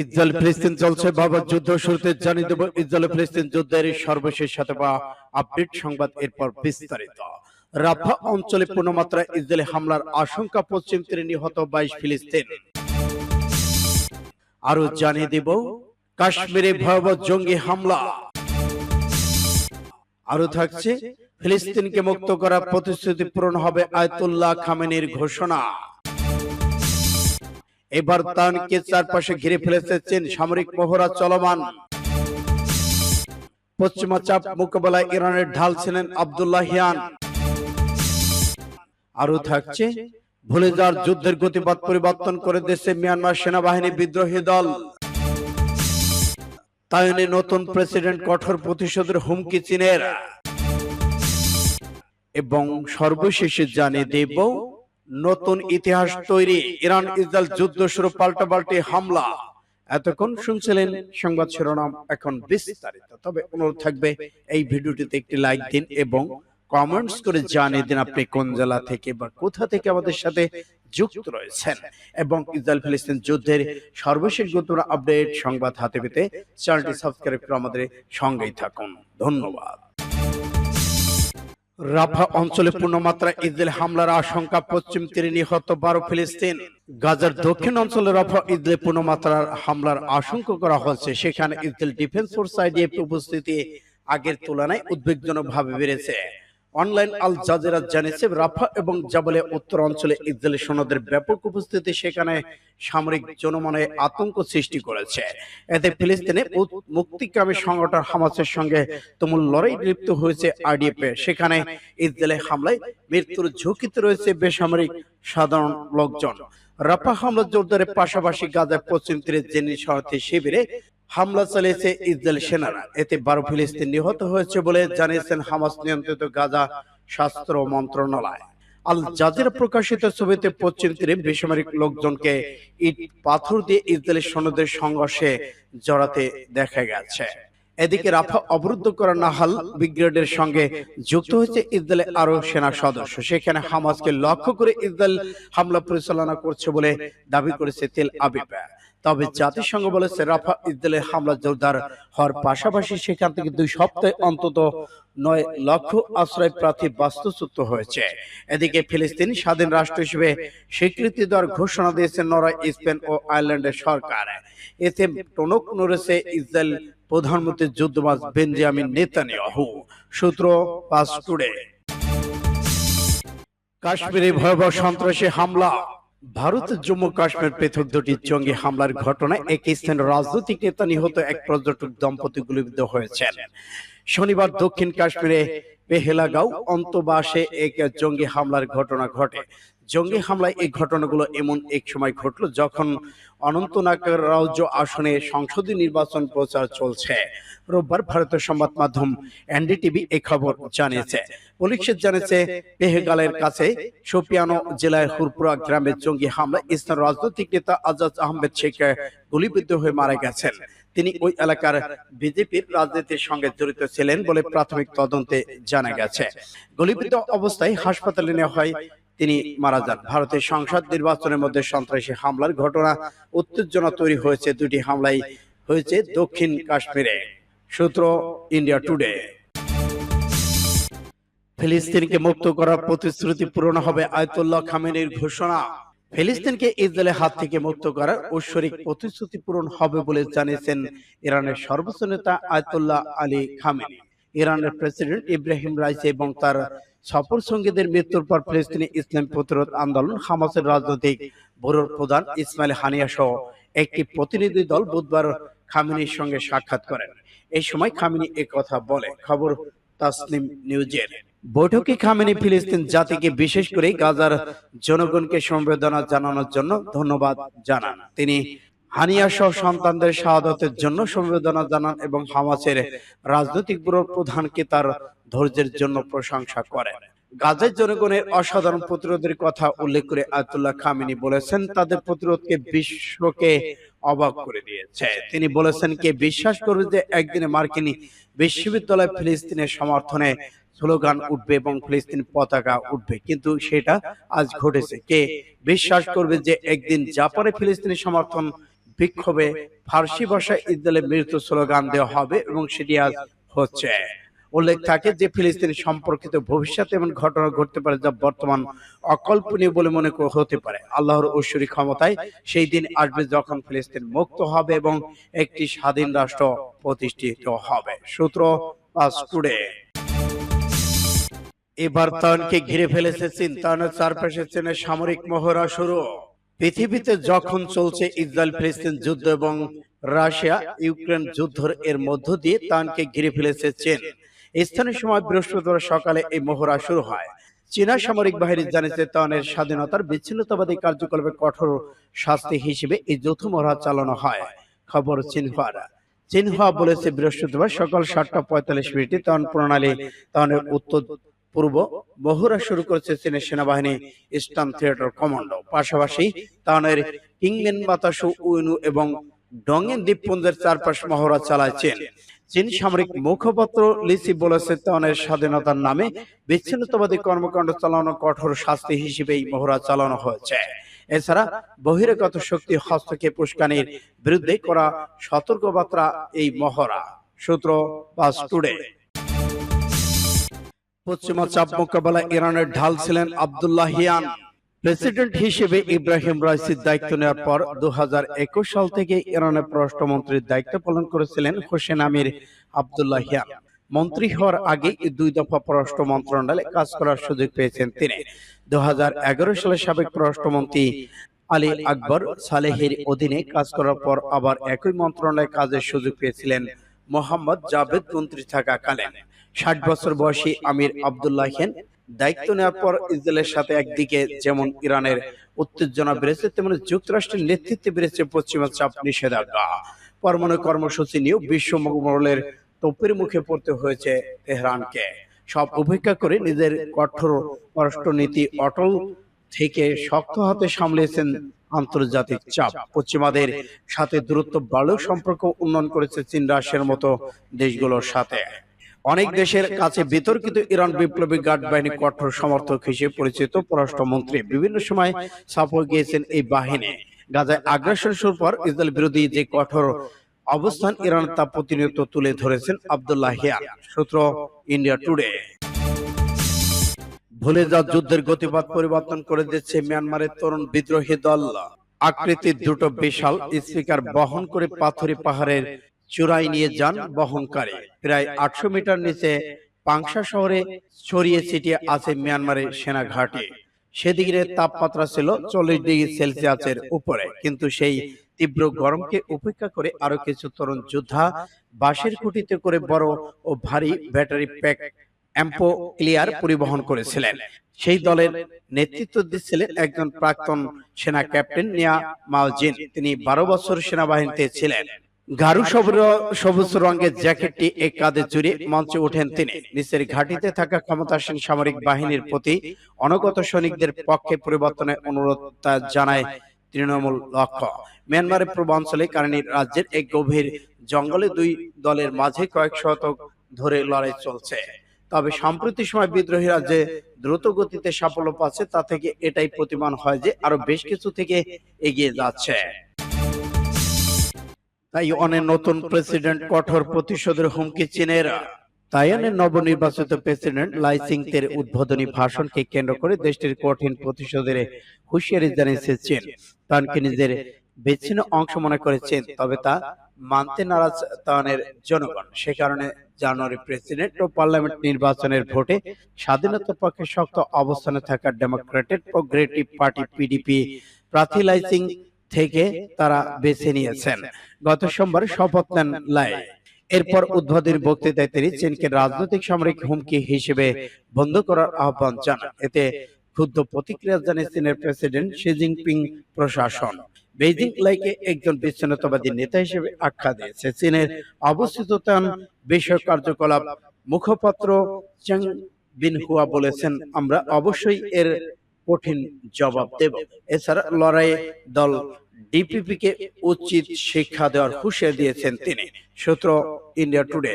Israel ফিলিস্তিন চলছে বাবা যুদ্ধ শুরুতে জানিয়ে দেব, ইসরায়েল ফিলিস্তিন যুদ্ধের সর্বশেষ সাথে বা আপডেট সংবাদ এরপর বিস্তারিত। রাফা অঞ্চলে পূর্ণমাত্রা ইসরায়েলি হামলার আশঙ্কা পশ্চিম তীরে নিহত বাইশ ফিলিস্তিন। আরও জানিয়ে দেব, কাশ্মীরে ভয়াবহ জঙ্গি হামলা। আরও থাকছে, ফিলিস্তিনকে মুক্ত করার প্রতিশ্রুতি পূরণ হবে আয়তুল্লাহ খামেনির ঘোষণা। এবার তানকে চারপাশে ঘিরে ফেলেছে চীন সামরিক মহড়া চলমান। পশ্চিমা চাপ মোকাবেলায় ইরানের ঢাল ছিলেন আবদুল্লাহিয়ান আরও থাকছে ভুলে যাওয়ার যুদ্ধের গতিপথ পরিবর্তন করে দেশে মিয়ানমার সেনাবাহিনী বিদ্রোহী দল। তাইনে নতুন প্রেসিডেন্ট কঠোর প্রতিশোধের হুমকি চীনের। এবং সর্বশেষে জানিয়ে দেব নতুন ইতিহাস তৈরি ইরান ইসরায়েল যুদ্ধ শুরু পাল্টাপাল্টি হামলা। এতক্ষণ শুনছিলেন সংবাদ শিরোনাম এখন বিস্তারিত। তবে অনুরোধ থাকবে এই ভিডিওটিতে একটি লাইক দিন এবং কমেন্টস করে জানিয়ে দিন আপনি কোন জেলা থেকে বা কোথা থেকে আমাদের সাথে যুক্ত রয়েছেন এবং ইসরায়েল ফিলিস্তিন যুদ্ধের সর্বশেষ গুরুত্বপূর্ণ আপডেট সংবাদ হাতে পেতে চ্যানেলটি সাবস্ক্রাইব করে আমাদের সঙ্গেই থাকুন। ধন্যবাদ। রাফা অঞ্চলে পূর্ণমাত্রা ইসরায়েল হামলার আশঙ্কা পশ্চিম তীরে নিহত বারো ফিলিস্তিন। গাজার দক্ষিণ অঞ্চলে রাফা ইসরায়েল পূর্ণমাত্রার হামলার আশঙ্কা করা হয়েছে সেখানে ইসরায়েল ডিফেন্স ফোর্স আইডিএফ উপস্থিতি আগের তুলনায় উদ্বেগজনক ভাবে বেড়েছে। অনলাইন আল জাজেরা জানিয়েছে রাফা এবং জাবলে উত্তর অঞ্চলে ইসরায়েলি সৈন্যদের ব্যাপক উপস্থিতি সেখানে সামরিক জনমনে আতঙ্ক সৃষ্টি করেছে। এতে ফিলিস্তিনে মুক্তিকামী সংগঠন হামাসের সঙ্গে তুমুল লড়াই লিপ্ত হয়েছে আরডিএফ সেখানে ইসরায়েলের হামলায় মৃত্যুর ঝুঁকিতে রয়েছে বেসামরিক সাধারণ লোকজন। রাফা হামলা জোরদারের পাশাপাশি গাজার পশ্চিম তীরে জেনি শহরতে শিবিরে হামলা চালিয়েছে ইসরায়েল সেনারা। এতে বারো ফিলিস্তিন নিহত হয়েছে বলে জানিয়েছেন হামাস নিয়ন্ত্রিত গাজা স্বাস্থ্য মন্ত্রণালয়। আল জাজিরা প্রকাশিত ছবিতে পশ্চিম তীরে বেসামরিক লোকজনকে ইট পাথর দিয়ে ইসরায়েলি সৈন্যদের সংঘর্ষে জড়াতে দেখা গেছে। এদিকে রাফা অবরুদ্ধ করা নাহাল ব্রিগেডের সঙ্গে যুক্ত হয়েছে ইসরায়েলের আরও সেনা সদস্য। সেখানে হামাসকে লক্ষ্য করে ইসরায়েল হামলা পরিচালনা করছে বলে দাবি করেছে তেল আবিব। তবে জাতিসংঘ বলেছে রাফা ইসরায়েলের হামলা জোরদার হওয়ার পাশাপাশি সেখান থেকে দুই সপ্তাহে অন্তত নয় লক্ষ আশ্রয় প্রার্থী বাস্তুচ্যুত হয়েছে। এদিকে ফিলিস্তিন স্বাধীন রাষ্ট্র হিসেবে স্বীকৃতি দেওয়ার ঘোষণা দিয়েছে নরওয়ে স্পেন ও আয়ারল্যান্ডের সরকার। এতে টনক নড়েছে ইসরায়েল প্রধানমন্ত্রী যুদ্ধবাজ বেঞ্জামিন নেতানিয়াহু। সূত্র পাস টুডে। কাশ্মীরে ভয়াবহ সন্ত্রাসী হামলা। ভারতের জম্মু কাশ্মীর পৃথক দুটি জঙ্গি হামলার ঘটনায় এক স্থানের রাজনৈতিক নেতা নিহত এক পর্যটক দম্পতি গুলিবিদ্ধ হয়েছেন। শনিবার দক্ষিণ কাশ্মীরে পেহেলাগাঁও অন্তবাসে এক জঙ্গি হামলার ঘটনা ঘটে। জঙ্গি হামলায় এই ঘটনাগুলো এমন এক সময় ঘটলো যখন অনন্তনাগ রাজ্য আসনে সংসদীয় নির্বাচন প্রচার চলছে। রোববার ভারতের সংবাদ মাধ্যম এনডিটিভি এই খবর জানিয়েছে। পুলিশের জানিয়েছে পেহেগালের কাছে শোপিয়ানো জেলার হুরপুরা গ্রামে জঙ্গি হামলায় ইসলাম রাজনৈতিক নেতা আজাদ আহমেদ শেখ গুলিবিদ্ধ হয়ে মারা গেছেন। তিনি ওই এলাকার বিজেপির রাজনীতির সঙ্গে জড়িত ছিলেন বলে প্রাথমিক তদন্তে জানা গেছে। গুলিবিদ্ধ অবস্থায় হাসপাতালে নেওয়া হয়। তিনি মারা যান। ভারতের সংসদ নির্বাচনের মধ্যে সন্ত্রাসী হামলার ঘটনা উত্তেজনা তৈরি হয়েছে। দুটি হামলাই হয়েছে দক্ষিণ কাশ্মীরে। সূত্র ইন্ডিয়া টুডে ফিলিস্তিনকে মুক্ত করার প্রতিশ্রুতি পূরণ হবে আয়তুল্লাহ খামেনির ঘোষণা। ফিলিস্তিনকে ইসরায়েলের হাত থেকে মুক্ত করার ঐশ্বরিক প্রতিশ্রুতি পূরণ হবে বলে জানিয়েছেন ইরানের সর্বোচ্চ নেতা আয়তুল্লাহ আলী খামেনি। ইরানের প্রেসিডেন্ট ইব্রাহিম রাইসি এবং তার সফর সঙ্গীদের মৃত্যুর পর ফিলিস্তিনি ইসলাম প্রতিরোধ আন্দোলন হামাসের রাজনৈতিক ব্যুরোর প্রধান ইসমাইল হানিয়া সহ একটি প্রতিনিধি দল বুধবার খামিনির সঙ্গে সাক্ষাৎ করেন। এই সময় খামিনি কথা বলে। খবর তাসনিম নিউজের। বৈঠকে খামেনি ফিলিস্তিন জাতিকে বিশেষ করে গাজার জনগণকে সমবেদনা জানানোর জন্য ধন্যবাদ জানান। তিনি হানিয়া সহ সন্তানদের শাহাদতের জন্য সমবেদনা জানান এবং হামাসের রাজনৈতিক ব্যুরোর প্রধানকে তার ধৈর্যের জন্য প্রশংসা করেন গাজার জনগণের অসাধারণ প্রতিরোধের কথা উল্লেখ করে আয়তুল্লাহ খামিনি বলেছেন, তাদের প্রতিরোধকে বিশ্বকে অবাক করে দিয়েছে। তিনি বলেছেন, কে বিশ্বাস করবে যে একদিনে মার্কিন বিশ্ববিদ্যালয় ফিলিস্তিনের সমর্থনে স্লোগান উঠবে এবং ফিলিস্তিন পতাকা উঠবে, কিন্তু সেটা আজ ঘটেছে। কে বিশ্বাস করবে যে একদিন জাপানে ফিলিস্তিনি সমর্থন বিক্ষোভে ফার্সি ভাষায় ইসরায়েলের মৃত্যু স্লোগান দেওয়া হবে এবং সেটি আজ হচ্ছে। উল্লেখ থাকে যে ফিলিস্তিন সম্পর্কিত ভবিষ্যতে এমন ঘটনা ঘটতে পারে যা বর্তমান অকল্পনীয় বলে মনে হতে পারে। আল্লাহর ঐশ্বরিক ক্ষমতায় সেই দিন আসবে যখন ফিলিস্তিন মুক্ত হবে এবং একটি স্বাধীন রাষ্ট্র প্রতিষ্ঠিত হবে। সূত্র টুডে। এবার তানকে ঘিরে ফেলেছে চীন চারপাশে চীনের সামরিক মহড়া শুরু। পৃথিবীতে যখন চলছে ইসরায়েল ফিলিস্তিন যুদ্ধ এবং রাশিয়া ইউক্রেন যুদ্ধের এর মধ্য দিয়ে তানকে ঘিরে ফেলেছে চীন। স্থানীয় সময় বৃহস্পতিবার সকালে এই মহড়া শুরু হয়। চীনা সামরিক বাহিনী জানিয়েছে তানের স্বাধীনতার বিচ্ছিন্নতাবাদী কার্যকলাপে কঠোর শাস্তি হিসেবে এই যৌথ মহড়া চালানো হয়। খবর চিনহারা চিনহা বলেছে বৃহস্পতিবার সকাল সাতটা পঁয়তাল্লিশ মিনিটে তন প্রণালী তনের উত্তর পূর্ব মহড়া শুরু করেছে চীনের সেনাবাহিনী ইস্টার্ন থিয়েটার কমান্ডো। পাশাপাশি তানের কিংমেন বাতাসু, উইনু এবং ডঙ্গেন দ্বীপপুঞ্জের চারপাশ মহড়া চালায় চীন। চীন সামরিক মুখপাত্র লিসি বলেছে, তানের স্বাধীনতার নামে বিচ্ছিন্নতাবাদী কর্মকাণ্ড চালানো কঠোর শাস্তি হিসেবে এই মহড়া চালানো হয়েছে। এছাড়া বহিরাগত শক্তি হস্তক্ষেপ উস্কানির বিরুদ্ধে করা সতর্কবার্তা এই মহড়া। সূত্র পাস টুডে। পশ্চিমা চাপ মোকাবেলায় ইরানের ঢাল ছিলেন আব্দুল্লাহ হিয়ান। প্রেসিডেন্ট হিসেবে ইব্রাহিম রাইসির দায়িত্ব নেওয়ার পর দু সাল থেকে ইরানের পররাষ্ট্রমন্ত্রীর দায়িত্ব পালন করেছিলেন হোসেন আমির আব্দুল্লাহ হিয়ান। মন্ত্রী হওয়ার আগে দুই দফা পররাষ্ট্র মন্ত্রণালয়ে কাজ করার সুযোগ পেয়েছেন তিনি। দু হাজার এগারো সালে সাবেক পররাষ্ট্রমন্ত্রী আলী আকবর সালেহের অধীনে কাজ করার পর আবার একই মন্ত্রণালয়ে কাজের সুযোগ পেয়েছিলেন মোহাম্মদ জাভেদ মন্ত্রী থাকাকালীন। ষাট বছর বয়সী আমির আবদুল্লাহ হেন দায়িত্ব নেওয়ার পর ইসরায়েলের সাথে একদিকে যেমন ইরানের উত্তেজনা বেড়েছে, তেমনি যুক্তরাষ্ট্রের নেতৃত্বে বেড়েছে পশ্চিমা চাপ নিষেধাজ্ঞা। পরমাণু কর্মসূচি নিয়েও বিশ্ব মহলের তোপের মুখে পড়তে হয়েছে তেহরানকে। সব উপেক্ষা করে নিজের কঠোর পররাষ্ট্রনীতি অটল থেকে শক্ত হাতে সামলেছেন আন্তর্জাতিক চাপ। পশ্চিমাদের সাথে দূরত্ব বাড়লেও সম্পর্ক উন্নয়ন করেছে চীন, রাশিয়ার মতো দেশগুলোর সাথে। অনেক দেশের কাছে বিতর্কিত ইরান বিপ্লবী গার্ড বাহিনী কঠোর সমর্থক হিসেবে পরিচিত পররাষ্ট্রমন্ত্রী বিভিন্ন সময় সফর গিয়েছেন এই বাহিনী। গাজায় আগ্রাসন শুরুর পর ইসরায়েল বিরোধী যে কঠোর অবস্থান ইরান তা প্রতিনিয়ত তুলে ধরেছেন আব্দুল্লাহ হিয়ান সূত্র ইন্ডিয়া টুডে ভুলে যা যুদ্ধের গতিপথ পরিবর্তন করে দিচ্ছে মিয়ানমারের তরুণ বিদ্রোহী দল। আকৃতির দুটো বিশাল স্পিকার বহন করে পাথরি পাহাড়ের চূড়ায় নিয়ে যান বহনকারী। প্রায় আটশো মিটার নিচে পাংশা শহরে ছড়িয়ে ছিটিয়ে আছে মিয়ানমারের সেনা ঘাঁটি। সেদিকে তাপমাত্রা ছিল চল্লিশ ডিগ্রি সেলসিয়াসের উপরে। কিন্তু সেই তীব্র গরমকে উপেক্ষা করে আরও কিছু তরুণ যোদ্ধা বাঁশের খুঁটিতে করে বড় ও ভারী ব্যাটারি প্যাক অ্যাম্পো ক্লিয়ার পরিবহন করেছিলেন। সেই দলের নেতৃত্ব দিচ্ছিলেন একজন প্রাক্তন সেনা ক্যাপ্টেন নিয়া মাওজিন তিনি বারো বছর সেনাবাহিনীতে ছিলেন গারু সবুজ- সবুজ রঙের জ্যাকেটটি এক কাঁধে জুড়ে মঞ্চে ওঠেন তিনি। নিচের ঘাটিতে থাকা ক্ষমতাসীন সামরিক বাহিনীর প্রতি অনগত সৈনিকদের পক্ষে পরিবর্তনের অনুরোধ জানায় তৃণমূল লক্ষ্য। মিয়ানমারের পূর্বাঞ্চলে কারণী রাজ্যের এক গভীর জঙ্গলে দুই দলের মাঝে কয়েক শতক ধরে লড়াই চলছে। তবে সাম্প্রতিক সময় বিদ্রোহী রাজ্যে দ্রুত গতিতে সাফল্য পাচ্ছে তা থেকে এটাই প্রতিমান হয় যে আরও বেশ কিছু থেকে এগিয়ে যাচ্ছে। তাইওয়ানের নতুন প্রেসিডেন্ট কঠোর প্রতিশোধের হুমকি চীনের তাইওয়ানের নবনির্বাচিত প্রেসিডেন্ট লাইসিং তের উদ্বোধনী ভাষণকে কেন্দ্র করে দেশটির কঠিন প্রতিশোধের হুঁশিয়ারি জানিয়েছে চীন। তানকে নিজের বিচ্ছিন্ন অংশ মনে করেছেন তবে তা মানতে নারাজ তানের জনগণ। সে কারণে জানুয়ারি প্রেসিডেন্ট ও পার্লামেন্ট নির্বাচনের ভোটে স্বাধীনতার পক্ষে শক্ত অবস্থানে থাকা ডেমোক্রেটিক প্রোগ্রেটিভ পার্টি পিডিপি প্রার্থী লাইসিং থেকে তারা বেছে নিয়েছেন। গত সোমবার শপথ নেন লাই। এরপর উদ্বোধনী বক্তৃতায় তিনি চীনকে রাজনৈতিক সামরিক হুমকি হিসেবে বন্ধ করার আহ্বান জানান। এতে ক্ষুদ্র প্রতিক্রিয়া জানিয়ে চীনের প্রেসিডেন্ট শি জিনপিং প্রশাসন বেইজিং লাইকে একজন বিচ্ছিন্নতাবাদী নেতা হিসেবে আখ্যা দিয়েছে। চীনের অবস্থিত তান বিষয় কার্যকলাপ মুখপাত্র চ্যাং বিনহুয়া বলেছেন, আমরা অবশ্যই এর কঠিন জবাব দেব। এছাড়া লড়াইয়ে দল ডিপিপি কে উচিত শিক্ষা দেওয়ার হুঁশিয়ারি দিয়েছেন তিনি। সূত্র ইন্ডিয়া টুডে।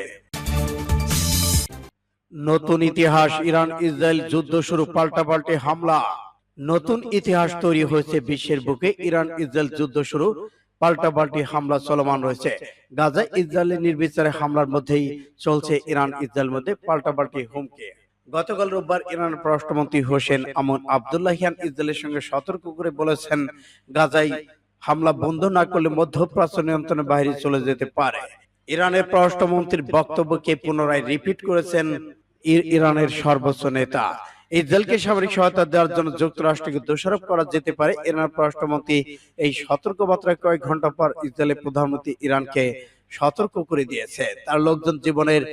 নতুন ইতিহাস ইরান ইসরায়েল যুদ্ধ শুরু, পাল্টাপাল্টি হামলা। নতুন ইতিহাস তৈরি হয়েছে বিশ্বের বুকে ইরান ইসরায়েল যুদ্ধ শুরু, পাল্টাপাল্টি হামলা চলমান রয়েছে। গাজা ইসরায়েলের নির্বিচারে হামলার মধ্যেই চলছে ইরান ইসরায়েল মধ্যে পাল্টাপাল্টি হুমকি। গতকাল রোববার ইরানের পররাষ্ট্রমন্ত্রী হোসেন আমন আবদুল্লাহিয়ান ইসরায়েলের সঙ্গে সতর্ক করে বলেছেন, গাজায় হামলা বন্ধ না করলে মধ্যপ্রাচ্য নিয়ন্ত্রণের বাইরে চলে যেতে পারে। ইরানের পররাষ্ট্রমন্ত্রীর বক্তব্যকে পুনরায় রিপিট করেছেন ইরানের সর্বোচ্চ নেতা। ইসরায়েলকে সামরিক সহায়তা দেওয়ার জন্য যুক্তরাষ্ট্রকে দোষারোপ করা যেতে পারে। ইরানের পররাষ্ট্রমন্ত্রী এই সতর্কবার্তায় কয়েক ঘণ্টা পর ইসরায়েলের প্রধানমন্ত্রী ইরানকে সতর্ক করে দিয়েছে। তার লোকজন জীবনের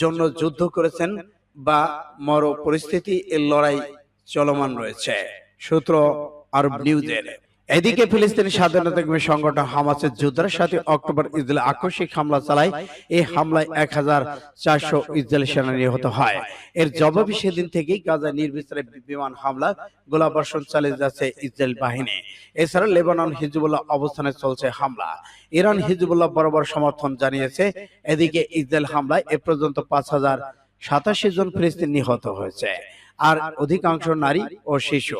জন্য যুদ্ধ করেছেন। বা মর পরিস্থিতি এর লড়াই চলমান রয়েছে। সূত্র আরব নিউজের। এদিকে ফিলিস্তিনি স্বাধীনতা কর্মী সংগঠন হামাসের যোদ্ধার সাথে অক্টোবর ইসরায়েল আকস্মিক হামলা চালায়। এই হামলায় এক হাজার চারশো ইসরায়েলি সেনা নিহত হয়। এর জবাবে সেদিন থেকেই গাজা নির্বিচারে বিমান হামলা, গোলাবর্ষণ চালিয়ে যাচ্ছে ইসরায়েল বাহিনী। এছাড়া লেবানন হিজবুল্লাহ অবস্থানে চলছে হামলা। ইরান হিজবুল্লাহ বরাবর সমর্থন জানিয়েছে। এদিকে ইসরায়েল হামলায় এ পর্যন্ত পাঁচ হাজার সাতাশি জন ফিলিস্তিন নিহত হয়েছে আর অধিকাংশ নারী ও শিশু।